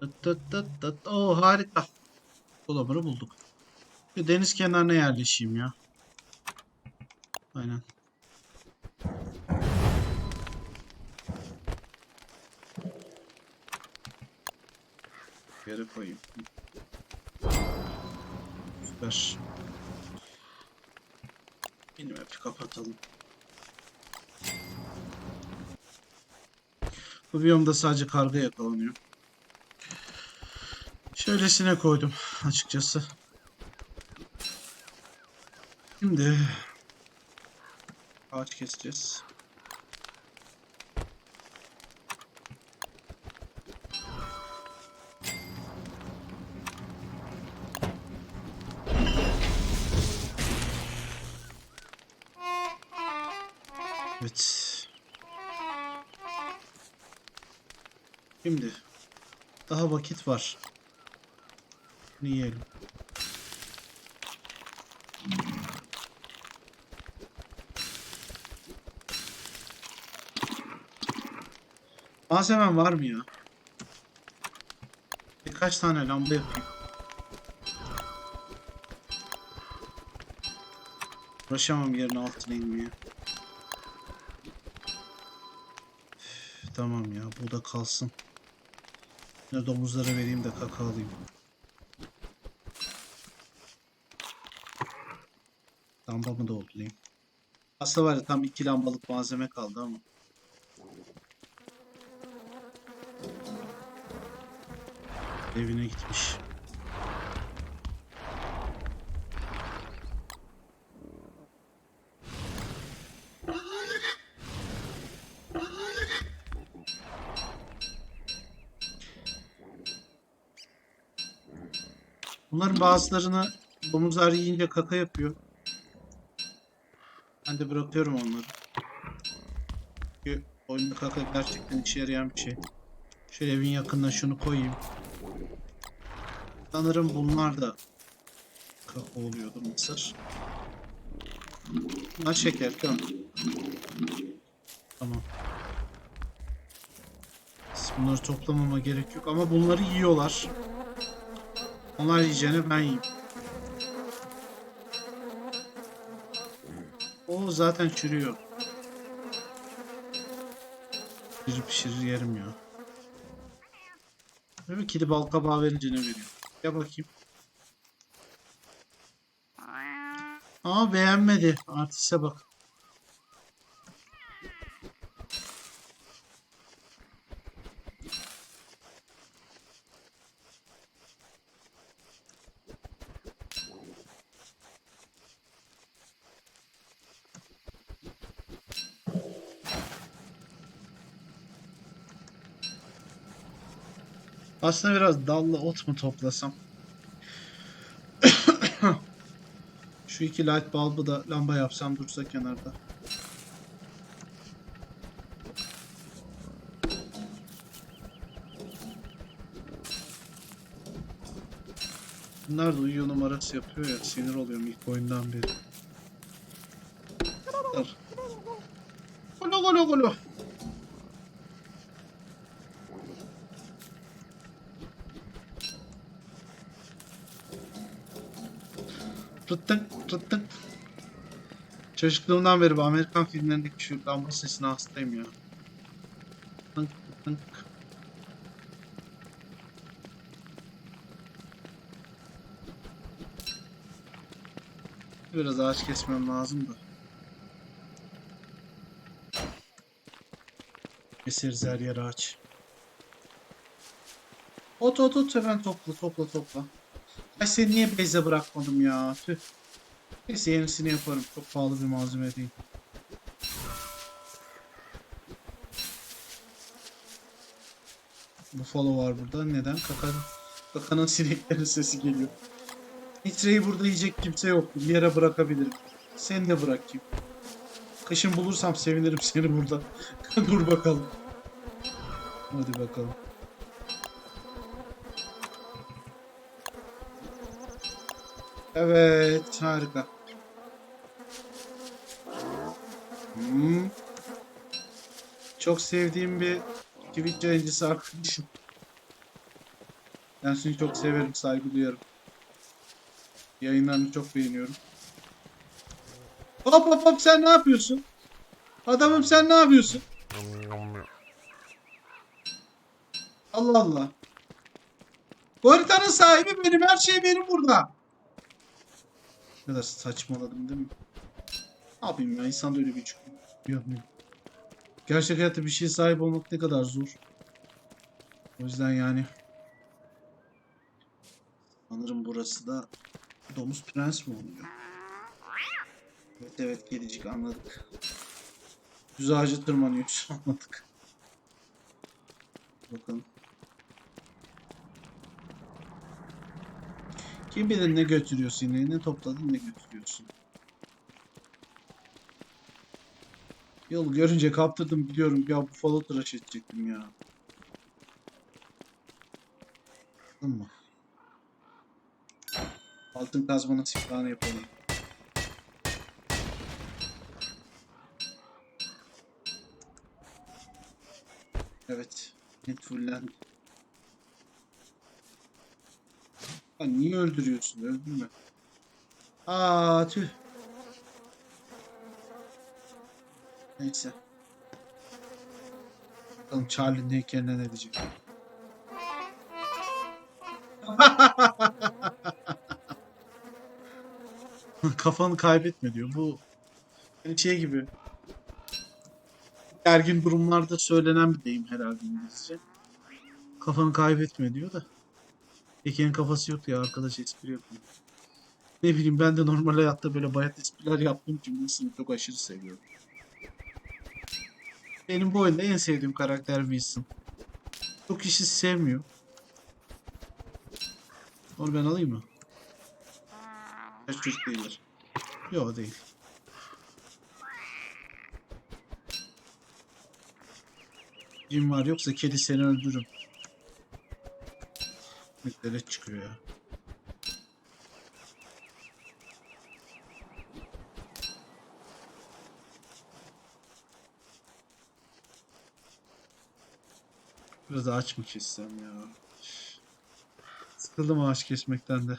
Tıt tıt tıt. Oo harika. Dolabını bulduk. Bir deniz kenarına yerleşeyim ya. Aynen. Yere koyayım. Süper. Benim hep kapatalım. Bu biyomda sadece karga yakalanıyor. Şöylesine koydum açıkçası. Şimdi ağaç keseceğiz. Evet. Şimdi daha vakit var. Bunu yiyelim. Malzemem var mı ya? Birkaç tane lamba yapayım. Uğraşamam yerin altına inmeye. Üf, Tamam ya bu da kalsın. Ne domuzlara vereyim de kaka alayım. Lambamı doldurayım. Aslında var ya tam iki lambalık malzeme kaldı ama. Evine gitmiş. Bunların bazılarını domuzlar yiyince kaka yapıyor. Ben de bırakıyorum onları. Çünkü oyunda kaka gerçekten işe yarayan bir şey. Şöyle evin yakınına şunu koyayım. Sanırım bunlar da kaka oluyordu mısır. Bunlar şeker tamam. Tamam. Bunları toplamama gerek yok ama bunları yiyorlar. Onlar yiyeceğine ben yiyeyim. O zaten çürüyor. Pişirir pişirir yerim ya. Böyle kedi bal kabağı verince ne veriyor? Gel bakayım. Aa beğenmedi. Artiste bak. Aslında biraz dallı ot mu toplasam? Şu iki light bulb'ı da lamba yapsam dursa kenarda. Bunlar da uyuyor numarası yapıyor ya sinir oluyorum ilk oyundan beri. Golo golo golo. Rıttık rıttık. Çocukluğumdan beri bu Amerikan filmlerindeki şu lamba sesine hastayım ya. Tınk tınk. Biraz ağaç kesmem lazım da. Keseriz her yer ağaç. Ot ot ot hemen topla topla topla. Ay seni niye beze bırakmadım ya? Tüh. Neyse yenisini yaparım. Çok pahalı bir malzeme değil. Buffalo var burada. Neden? Kaka, kakanın sineklerin sesi geliyor. Nitreyi burada yiyecek kimse yok. Bir yere bırakabilirim. Seni de bırakayım. Kışın bulursam sevinirim seni burada. Dur bakalım. Hadi bakalım. Evet, harika. Hmm. Çok sevdiğim bir Twitch yayıncısı arkadaşım. Ben seni çok severim, saygı duyarım. Yayınlarını çok beğeniyorum. Hop hop hop sen ne yapıyorsun? Adamım sen ne yapıyorsun? Allah Allah. Bu haritanın sahibi benim. Her şey benim burada. Ne kadar saçmaladım değil mi? Ne yapayım ya? İnsanda öyle bir. Yok yok. Gerçek hayatta bir şeye sahip olmak ne kadar zor. O yüzden yani. Sanırım burası da domuz prens mi oluyor? Evet evet kedicik anladık. Düz ağaca tırmanıyoruz anladık. Bakalım. Kim bilir ne götürüyorsun yine ne topladın ne götürüyorsun. Yol görünce kaptırdım biliyorum ya bu follow tıraş edecektim ya. Anladın mı? Altın kazmanın siftahını yapalım. Evet. Net fullendi. Lan niye öldürüyorsun? Öldürme. Aa tüh. Neyse. Bakalım Charlie'nin heykeline ne diyecek. Kafanı kaybetme diyor. Bu yani şey gibi. Gergin durumlarda söylenen bir deyim herhalde İngilizce. Kafanı kaybetme diyor da. Eke'nin kafası yok ya arkadaş espri yapıyor. Ne bileyim ben de normal hayatta böyle bayat espriler yaptığım cümlesini çok aşırı seviyorum. Benim bu oyunda en sevdiğim karakter Wilson. Çok kişi sevmiyor. Onu ben alayım mı? Kaç çocuk değildir. Yok değil. Cin var yoksa kedi seni öldürürüm. Mitlere çıkıyor. Biraz ağaç mı kessem ya? Sıkıldım ağaç kesmekten de.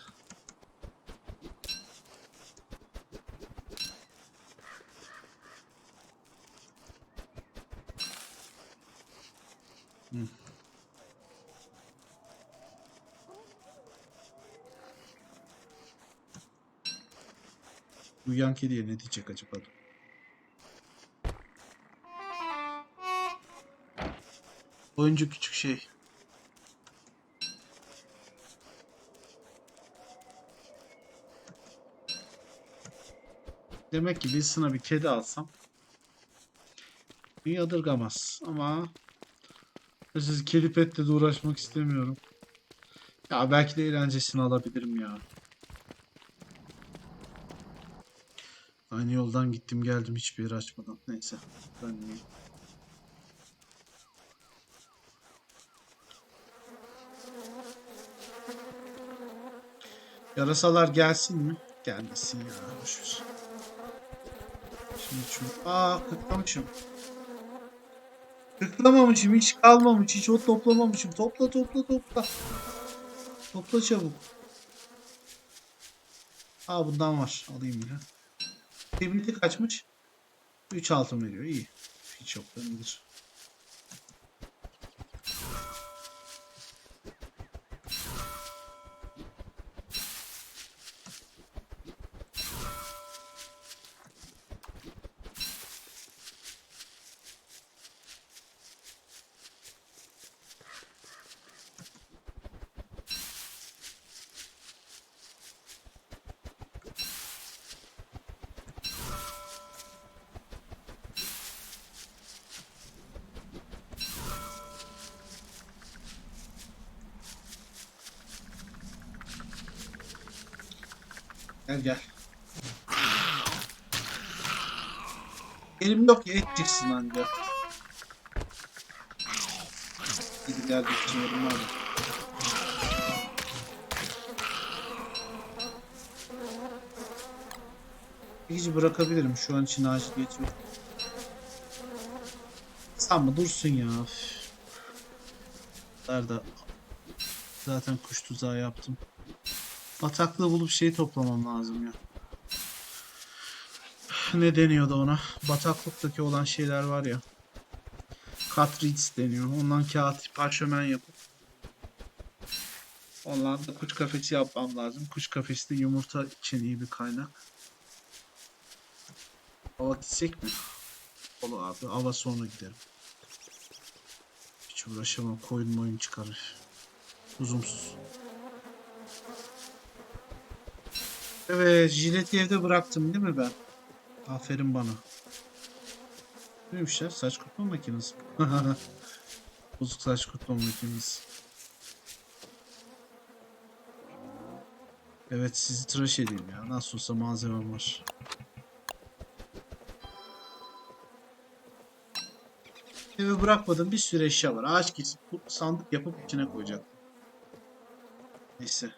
Hı. Uyuyan kediye ne diyecek acaba? Oyuncu küçük şey. Demek ki Wilson'a bir kedi alsam bir yadırgamaz ama siz kedi petle de uğraşmak istemiyorum. Ya belki de eğlencesini alabilirim ya. Aynı yoldan gittim geldim hiçbir yer açmadan. Neyse. Ben de- Yarasalar gelsin mi? Gelmesin ya. Boşver. Şimdi şu... Aa kırklamışım. Kırklamamışım. Hiç kalmamış. Hiç ot toplamamışım. Topla topla topla. Topla çabuk. Aa bundan var. Alayım yine. Limiti kaçmış? 3 altın veriyor. İyi. Hiç yoktan iyidir. Gel gel. Elim yok ya et çıksın anca. Gidip geldik için mı? Hiç bırakabilirim. Şu an için aciliyet yok. Sanma dursun ya. Nerede? Zaten kuş tuzağı yaptım. Bataklığı bulup şey toplamam lazım ya. Ne deniyordu ona? Bataklıktaki olan şeyler var ya. Cartridge deniyor. Ondan kağıt, parşömen yapıp Ondan da kuş kafesi yapmam lazım. Kuş kafesi de yumurta için iyi bir kaynak. Hava gitsek mi? Olur abi. Hava sonra giderim. Hiç uğraşamam. Koyun moyun çıkarır. Lüzumsuz. Evet. Jileti evde bıraktım değil mi ben? Aferin bana. Neymiş ya? Saç kurutma makinesi. Bozuk saç kurutma makinesi. Evet sizi tıraş edeyim ya. Nasıl olsa malzemem var. Eve bırakmadım bir sürü eşya var. Ağaç kesip sandık yapıp içine koyacağım. Neyse.